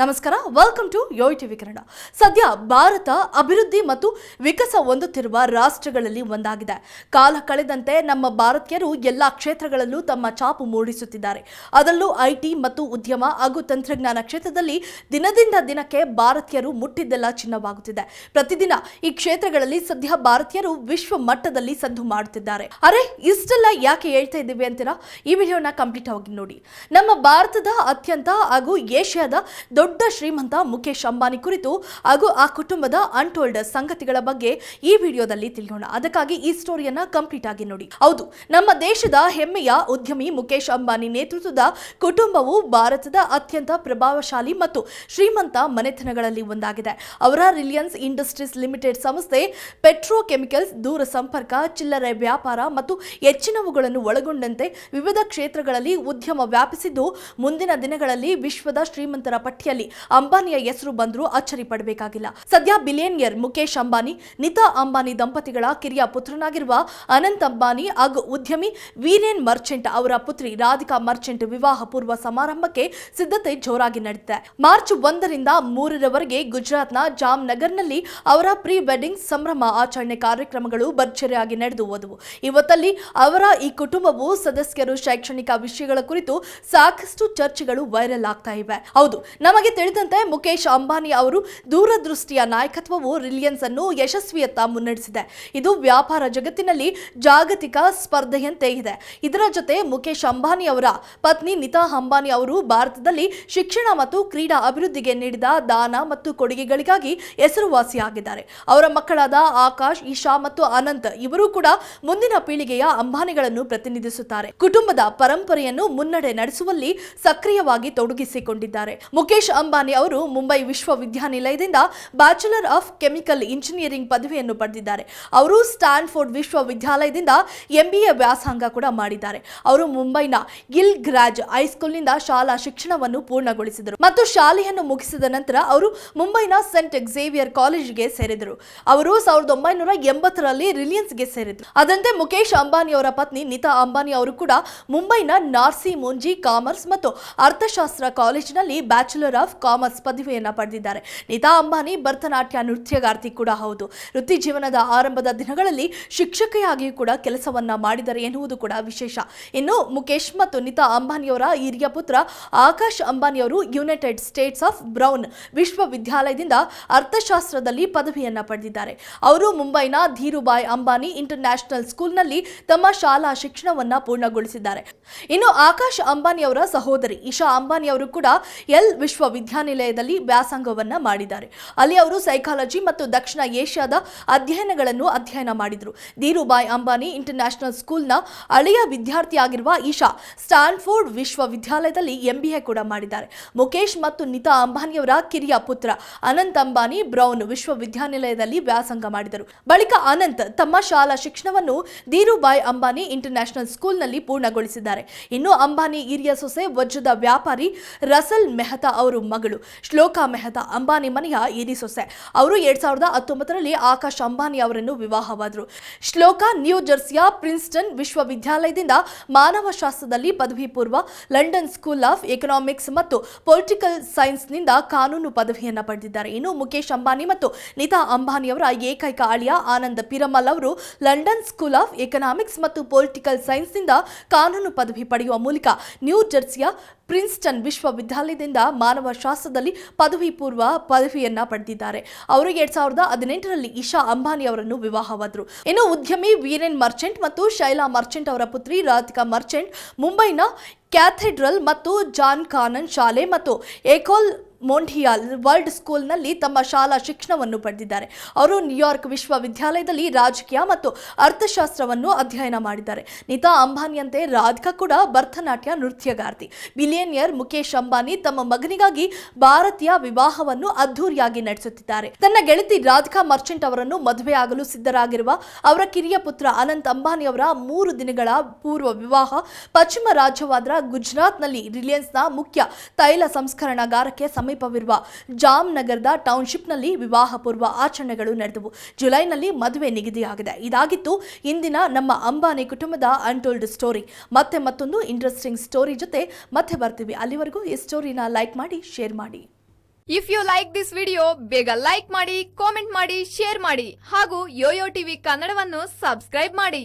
ನಮಸ್ಕಾರ welcome to ಯೋಯ್ TV Kannada. ಸದ್ಯ ಭಾರತ ಅಭಿವೃದ್ಧಿ ಮತ್ತು ವಿಕಸ ಹೊಂದುತ್ತಿರುವ ರಾಷ್ಟ್ರಗಳಲ್ಲಿ ಒಂದಾಗಿದೆ. ಕಾಲ ಕಳೆದಂತೆ ನಮ್ಮ ಭಾರತೀಯರು ಎಲ್ಲ ಕ್ಷೇತ್ರಗಳಲ್ಲೂ ತಮ್ಮ ಛಾಪು ಮೂಡಿಸುತ್ತಿದ್ದಾರೆ. ಅದರಲ್ಲೂ ಐಟಿ ಮತ್ತು ಉದ್ಯಮ ಹಾಗೂ ತಂತ್ರಜ್ಞಾನ ಕ್ಷೇತ್ರದಲ್ಲಿ ದಿನದಿಂದ ದಿನಕ್ಕೆ ಭಾರತೀಯರು ಮುಟ್ಟಿದ್ದೆಲ್ಲ ಚಿನ್ನವಾಗುತ್ತಿದೆ. ಪ್ರತಿದಿನ ಈ ಕ್ಷೇತ್ರಗಳಲ್ಲಿ ಸದ್ಯ ಭಾರತೀಯರು ವಿಶ್ವ ಮಟ್ಟದಲ್ಲಿ ಸದ್ದು ಮಾಡುತ್ತಿದ್ದಾರೆ. ಅರೆ, ಇಷ್ಟೆಲ್ಲ ಯಾಕೆ ಹೇಳ್ತಾ ಇದ್ದೀವಿ ಅಂತೀರಾ? ಈ ವಿಡಿಯೋನ ಕಂಪ್ಲೀಟ್ ಆಗಿ ನೋಡಿ. ನಮ್ಮ ಭಾರತದ ಅತ್ಯಂತ ಹಾಗೂ ಏಷ್ಯಾದ ಶ್ರೀಮಂತ ಮುಖೇಶ್ ಅಂಬಾನಿ ಕುರಿತು ಹಾಗೂ ಆ ಕುಟುಂಬದ ಅನ್ಟೋಲ್ಡ್ ಸಂಗತಿಗಳ ಬಗ್ಗೆ ಈ ವಿಡಿಯೋದಲ್ಲಿ ತಿಳಿಯೋಣ. ಅದಕ್ಕಾಗಿ ಈ ಸ್ಟೋರಿಯನ್ನ ಕಂಪ್ಲೀಟ್ ಆಗಿ ನೋಡಿ. ಹೌದು, ನಮ್ಮ ದೇಶದ ಹೆಮ್ಮೆಯ ಉದ್ಯಮಿ ಮುಖೇಶ್ ಅಂಬಾನಿ ನೇತೃತ್ವದ ಕುಟುಂಬವು ಭಾರತದ ಅತ್ಯಂತ ಪ್ರಭಾವಶಾಲಿ ಮತ್ತು ಶ್ರೀಮಂತ ಮನೆತನಗಳಲ್ಲಿ ಒಂದಾಗಿದೆ. ಅವರ ರಿಲಿಯನ್ಸ್ ಇಂಡಸ್ಟ್ರೀಸ್ ಲಿಮಿಟೆಡ್ ಸಂಸ್ಥೆ ಪೆಟ್ರೋಕೆಮಿಕಲ್ಸ್ ದೂರ ಸಂಪರ್ಕ, ಚಿಲ್ಲರೆ ವ್ಯಾಪಾರ ಮತ್ತು ಹೆಚ್ಚಿನವುಗಳನ್ನು ಒಳಗೊಂಡಂತೆ ವಿವಿಧ ಕ್ಷೇತ್ರಗಳಲ್ಲಿ ಉದ್ಯಮ ವ್ಯಾಪಿಸಿದ್ದು ಮುಂದಿನ ದಿನಗಳಲ್ಲಿ ವಿಶ್ವದ ಶ್ರೀಮಂತರ ಪಟ್ಟಿಯಲ್ಲಿ ಅಂಬಾನಿಯ ಹೆಸರು ಬಂದರೂ ಅಚ್ಚರಿ ಪಡಬೇಕಾಗಿಲ್ಲ. ಸದ್ಯ ಬಿಲಿಯನಿಯರ್ ಮುಖೇಶ್ ಅಂಬಾನಿ, ನಿತಾ ಅಂಬಾನಿ ದಂಪತಿಗಳ ಕಿರಿಯ ಪುತ್ರನಾಗಿರುವ ಅನಂತ್ ಅಂಬಾನಿ ಹಾಗೂ ಉದ್ಯಮಿ ವೀರೇನ್ ಮರ್ಚೆಂಟ್ ಅವರ ಪುತ್ರಿ ರಾಧಿಕಾ ಮರ್ಚೆಂಟ್ ವಿವಾಹ ಪೂರ್ವ ಸಮಾರಂಭಕ್ಕೆ ಸಿದ್ಧತೆ ಜೋರಾಗಿ ನಡೆದಿದೆ. ಮಾರ್ಚ್ ಒಂದರಿಂದ ಮೂರರವರೆಗೆ ಗುಜರಾತ್ನ ಜಾಮ್ನಗರ್ನಲ್ಲಿ ಅವರ ಪ್ರೀ ವೆಡ್ಡಿಂಗ್ ಸಂಭ್ರಮ ಆಚರಣೆ ಕಾರ್ಯಕ್ರಮಗಳು ಭರ್ಜರಿಯಾಗಿ ನಡೆದು ಹೋದವು. ಇವತ್ತಲ್ಲಿ ಅವರ ಈ ಕುಟುಂಬವು ಸದಸ್ಯರು ಶೈಕ್ಷಣಿಕ ವಿಷಯಗಳ ಕುರಿತು ಸಾಕಷ್ಟು ಚರ್ಚೆಗಳು ವೈರಲ್ ಆಗ್ತಾ ಇವೆ. ಹೌದು ನಮಗೆ ತಿಳಿದಂತೆ ಮುಖೇಶ್ ಅಂಬಾನಿ ಅವರು ದೂರದೃಷ್ಟಿಯ ನಾಯಕತ್ವವು ರಿಲಿಯನ್ಸ್ ಅನ್ನು ಯಶಸ್ವಿಯತ್ತ ಮುನ್ನಡೆಸಿದೆ. ಇದು ವ್ಯಾಪಾರ ಜಗತ್ತಿನಲ್ಲಿ ಜಾಗತಿಕ ಸ್ಪರ್ಧೆಯಂತೆ ಇದೆ. ಇದರ ಜೊತೆ ಮುಖೇಶ್ ಅಂಬಾನಿ ಅವರ ಪತ್ನಿ ನಿತಾ ಅಂಬಾನಿ ಅವರು ಭಾರತದಲ್ಲಿ ಶಿಕ್ಷಣ ಮತ್ತು ಕ್ರೀಡಾ ಅಭಿವೃದ್ಧಿಗೆ ನೀಡಿದ ದಾನ ಮತ್ತು ಕೊಡುಗೆಗಳಿಗಾಗಿ ಹೆಸರುವಾಸಿಯಾಗಿದ್ದಾರೆ. ಅವರ ಮಕ್ಕಳಾದ ಆಕಾಶ್, ಇಶಾ ಮತ್ತು ಅನಂತ್ ಇವರು ಕೂಡ ಮುಂದಿನ ಪೀಳಿಗೆಯ ಅಂಬಾನಿಗಳನ್ನು ಪ್ರತಿನಿಧಿಸುತ್ತಾರೆ. ಕುಟುಂಬದ ಪರಂಪರೆಯನ್ನು ಮುನ್ನಡೆ ನಡೆಸುವಲ್ಲಿ ಸಕ್ರಿಯವಾಗಿ ತೊಡಗಿಸಿಕೊಂಡಿದ್ದಾರೆ. ಮುಖೇಶ್ ಅಂಬಾನಿ ಅವರು ಮುಂಬೈ ವಿಶ್ವವಿದ್ಯಾನಿಲಯದಿಂದ ಬ್ಯಾಚುಲರ್ ಆಫ್ ಕೆಮಿಕಲ್ ಇಂಜಿನಿಯರಿಂಗ್ ಪದವಿಯನ್ನು ಪಡೆದಿದ್ದಾರೆ. ಅವರು ಸ್ಟ್ಯಾನ್ಫೋರ್ಡ್ ವಿಶ್ವವಿದ್ಯಾಲಯದಿಂದ ಎಂಬಿಎ ವ್ಯಾಸಂಗ ಕೂಡ ಮಾಡಿದ್ದಾರೆ. ಅವರು ಮುಂಬೈನ ಗಿಲ್ ಗ್ರಾಜ್ ಹೈಸ್ಕೂಲ್ನಿಂದ ಶಾಲಾ ಶಿಕ್ಷಣವನ್ನು ಪೂರ್ಣಗೊಳಿಸಿದರು. ಮತ್ತು ಶಾಲೆಯನ್ನು ಮುಗಿಸಿದ ನಂತರ ಅವರು ಮುಂಬೈನ ಸೆಂಟ್ ಎಕ್ಸೇವಿಯರ್ ಕಾಲೇಜಿಗೆ ಸೇರಿದರು. ಅವರು ಸಾವಿರದ ಒಂಬೈನೂರ ಎಂಬತ್ತರಲ್ಲಿ ರಿಲಿಯನ್ಸ್ಗೆ ಸೇರಿದರು. ಅದಂತೆ ಮುಖೇಶ್ ಅಂಬಾನಿ ಅವರ ಪತ್ನಿ ನಿತಾ ಅಂಬಾನಿ ಅವರು ಕೂಡ ಮುಂಬೈನ ನಾರ್ಸಿ ಮುಂಜಿ ಕಾಮರ್ಸ್ ಮತ್ತು ಅರ್ಥಶಾಸ್ತ್ರ ಕಾಲೇಜಿನಲ್ಲಿ ಬ್ಯಾಚುಲರ್ ಆಫ್ ಕಾಮರ್ಸ್ ಪದವಿಯನ್ನು ಪಡೆದಿದ್ದಾರೆ. ನಿತಾ ಅಂಬಾನಿ ಭರತನಾಟ್ಯ ನೃತ್ಯಗಾರ್ತಿ ಕೂಡ ಹೌದು. ವೃತ್ತಿ ಜೀವನದ ಆರಂಭದ ದಿನಗಳಲ್ಲಿ ಶಿಕ್ಷಕಿಯಾಗಿಯೂ ಕೂಡ ಕೆಲಸವನ್ನ ಮಾಡಿದ್ದಾರೆ ಎನ್ನುವುದು ಕೂಡ ವಿಶೇಷ. ಇನ್ನು ಮುಖೇಶ್ ಮತ್ತು ನಿತಾ ಅಂಬಾನಿಯವರ ಹಿರಿಯ ಪುತ್ರ ಆಕಾಶ್ ಅಂಬಾನಿಯವರು ಯುನೈಟೆಡ್ ಸ್ಟೇಟ್ಸ್ ಆಫ್ ಬ್ರೌನ್ ವಿಶ್ವವಿದ್ಯಾಲಯದಿಂದ ಅರ್ಥಶಾಸ್ತ್ರದಲ್ಲಿ ಪದವಿಯನ್ನ ಪಡೆದಿದ್ದಾರೆ. ಅವರು ಮುಂಬೈನ ಧೀರುಬಾಯ್ ಅಂಬಾನಿ ಇಂಟರ್ನ್ಯಾಷನಲ್ ಸ್ಕೂಲ್ನಲ್ಲಿ ತಮ್ಮ ಶಾಲಾ ಶಿಕ್ಷಣವನ್ನ ಪೂರ್ಣಗೊಳಿಸಿದ್ದಾರೆ. ಇನ್ನು ಆಕಾಶ್ ಅಂಬಾನಿಯವರ ಸಹೋದರಿ ಇಶಾ ಅಂಬಾನಿ ಅವರು ಕೂಡ ಎಲ್ ವಿಶ್ವವಿದ್ಯಾನಿಲಯದಲ್ಲಿ ವ್ಯಾಸಂಗವನ್ನ ಮಾಡಿದ್ದಾರೆ. ಅಲ್ಲಿ ಅವರು ಸೈಕಾಲಜಿ ಮತ್ತು ದಕ್ಷಿಣ ಏಷ್ಯಾದ ಅಧ್ಯಯನಗಳನ್ನು ಅಧ್ಯಯನ ಮಾಡಿದರು. ಧೀರುಭಾಯ್ ಅಂಬಾನಿ ಇಂಟರ್ನ್ಯಾಷನಲ್ ಸ್ಕೂಲ್ನ ಹಳೆಯ ವಿದ್ಯಾರ್ಥಿಯಾಗಿರುವ ಈಶಾ ಸ್ಟ್ಯಾನ್ಫೋರ್ಡ್ ವಿಶ್ವವಿದ್ಯಾಲಯದಲ್ಲಿ ಎಂಬಿಎ ಕೂಡ ಮಾಡಿದ್ದಾರೆ. ಮುಖೇಶ್ ಮತ್ತು ನಿತಾ ಅಂಬಾನಿಯವರ ಕಿರಿಯ ಪುತ್ರ ಅನಂತ್ ಅಂಬಾನಿ ಬ್ರೌನ್ ವಿಶ್ವವಿದ್ಯಾನಿಲಯದಲ್ಲಿ ವ್ಯಾಸಂಗ ಮಾಡಿದರು. ಬಳಿಕ ಅನಂತ್ ತಮ್ಮ ಶಾಲಾ ಶಿಕ್ಷಣವನ್ನು ಧೀರುಭಾಯ್ ಅಂಬಾನಿ ಇಂಟರ್ನ್ಯಾಷನಲ್ ಸ್ಕೂಲ್ನಲ್ಲಿ ಪೂರ್ಣಗೊಳಿಸಿದ್ದಾರೆ. ಇನ್ನು ಅಂಬಾನಿ ಹಿರಿಯ ಸೊಸೆ ವಜ್ರದ ವ್ಯಾಪಾರಿ ರಸಲ್ ಮೆಹತಾ ಅವರು ಮಗಳು ಶ್ಲೋಕ ಮೆಹತಾ, ಅಂಬಾನಿ ಮನೆಯ ಏನಿ ಸೊಸೆ. ಅವರು ಎರಡ್ ಸಾವಿರದ ಹತ್ತೊಂಬತ್ತರಲ್ಲಿ ಆಕಾಶ್ ಅಂಬಾನಿ ಅವರನ್ನು ವಿವಾಹವಾದರು. ಶ್ಲೋಕ, ನ್ಯೂ ಜರ್ಸಿಯ ಪ್ರಿನ್ಸ್ಟನ್ ವಿಶ್ವವಿದ್ಯಾಲಯದಿಂದ ಮಾನವಶಾಸ್ತ್ರದಲ್ಲಿ ಪದವಿ ಪೂರ್ವ ಲಂಡನ್ ಸ್ಕೂಲ್ ಆಫ್ ಎಕನಾಮಿಕ್ಸ್ ಮತ್ತು ಪೊಲಿಟಿಕಲ್ ಸೈನ್ಸ್ನಿಂದ ಕಾನೂನು ಪದವಿಯನ್ನು ಪಡೆದಿದ್ದಾರೆ. ಇನ್ನು ಮುಖೇಶ್ ಅಂಬಾನಿ ಮತ್ತು ನಿತಾ ಅಂಬಾನಿ ಅವರ ಏಕೈಕ ಅಳಿಯ ಆನಂದ್ ಪಿರಮಲ್ ಅವರು ಲಂಡನ್ ಸ್ಕೂಲ್ ಆಫ್ ಎಕನಾಮಿಕ್ಸ್ ಮತ್ತು ಪೊಲಿಟಿಕಲ್ ಸೈನ್ಸ್ನಿಂದ ಕಾನೂನು ಪದವಿ ಪಡೆಯುವ ಮೂಲಕ ನ್ಯೂ ಜರ್ಸಿಯ ಪ್ರಿನ್ಸ್ಟನ್ ವಿಶ್ವವಿದ್ಯಾಲಯದಿಂದ ಮಾನವಶಾಸ್ತ್ರದಲ್ಲಿ ಪದವಿ ಪೂರ್ವ ಪದವಿಯನ್ನ ಪಡೆದಿದ್ದಾರೆ. ಅವರು ಎರಡ್ ಸಾವಿರದ ಹದಿನೆಂಟರಲ್ಲಿ ಇಶಾ ಅಂಬಾನಿ ಅವರನ್ನು ವಿವಾಹವಾದರು. ಇನ್ನು ಉದ್ಯಮಿ ವೀರೇನ್ ಮರ್ಚೆಂಟ್ ಮತ್ತು ಶೈಲಾ ಮರ್ಚೆಂಟ್ ಅವರ ಪುತ್ರಿ ರಾಧಿಕಾ ಮರ್ಚೆಂಟ್, ಮುಂಬೈನ ಕ್ಯಾಥೆಡ್ರಲ್ ಮತ್ತು ಜಾನ್ ಕಾನನ್ ಶಾಲೆ ಮತ್ತು ಏಕೋಲ್ ಮೊಂಟಿಯಾಲ್ ವರ್ಲ್ಡ್ ಸ್ಕೂಲ್ನಲ್ಲಿ ತಮ್ಮ ಶಾಲಾ ಶಿಕ್ಷಣವನ್ನು ಪಡೆದಿದ್ದಾರೆ. ಅವರು ನ್ಯೂಯಾರ್ಕ್ ವಿಶ್ವವಿದ್ಯಾಲಯದಲ್ಲಿ ರಾಜಕೀಯ ಮತ್ತು ಅರ್ಥಶಾಸ್ತ್ರವನ್ನು ಅಧ್ಯಯನ ಮಾಡಿದ್ದಾರೆ. ನಿತಾ ಅಂಬಾನಿಯಂತೆ ರಾಧಿಕಾ ಕೂಡ ಭರತನಾಟ್ಯ ನೃತ್ಯಗಾರ್ತಿ. ಬಿಲಿಯನಿಯರ್ ಮುಖೇಶ್ ಅಂಬಾನಿ ತಮ್ಮ ಮಗನಿಗಾಗಿ ಭಾರತೀಯ ವಿವಾಹವನ್ನು ಅದ್ದೂರಿಯಾಗಿ ನಡೆಸುತ್ತಿದ್ದಾರೆ. ತನ್ನ ಗೆಳತಿ ರಾಧಿಕಾ ಮರ್ಚೆಂಟ್ ಅವರನ್ನು ಮದುವೆಯಾಗಲು ಸಿದ್ಧರಾಗಿರುವ ಅವರ ಕಿರಿಯ ಪುತ್ರ ಅನಂತ್ ಅಂಬಾನಿ ಅವರ ಮೂರು ದಿನಗಳ ಪೂರ್ವ ವಿವಾಹ ಪಶ್ಚಿಮ ರಾಜ್ಯವಾದ ಗುಜರಾತ್ನಲ್ಲಿ ರಿಲಯನ್ಸ್ನ ಮುಖ್ಯ ತೈಲ ಸಂಸ್ಕರಣಾಗಾರಕ್ಕೆ ಸಮೀಪವಿರುವ ಜಾಮ್ನಗರದ ಟೌನ್ಶಿಪ್ನಲ್ಲಿ ವಿವಾಹ ಪೂರ್ವ ಆಚರಣೆಗಳು ನಡೆದವು. ಜುಲೈನಲ್ಲಿ ಮದುವೆ ನಿಗದಿಯಾಗಿದೆ. ಇದಾಗಿತ್ತು ಇಂದಿನ ನಮ್ಮ ಅಂಬಾನಿ ಕುಟುಂಬದ ಅನ್ಟೋಲ್ಡ್ ಸ್ಟೋರಿ ಮತ್ತೆ ಮತ್ತೊಂದು ಇಂಟ್ರೆಸ್ಟಿಂಗ್ ಸ್ಟೋರಿ ಜೊತೆ ಮತ್ತೆ ಬರ್ತೀವಿ. ಅಲ್ಲಿವರೆಗೂ ಈ ಸ್ಟೋರಿನ ಲೈಕ್ ಮಾಡಿ ಶೇರ್ ಮಾಡಿ. If you like this video ಬೇಗ ಲೈಕ್ ಮಾಡಿ ಕಾಮೆಂಟ್ ಮಾಡಿ ಶೇರ್ ಮಾಡಿ. ಹಾಗೂ ಯೋಯೋ ಟಿವಿ ಕನ್ನಡವನ್ನು ಸಬ್ಸ್ಕ್ರೈಬ್ ಮಾಡಿ.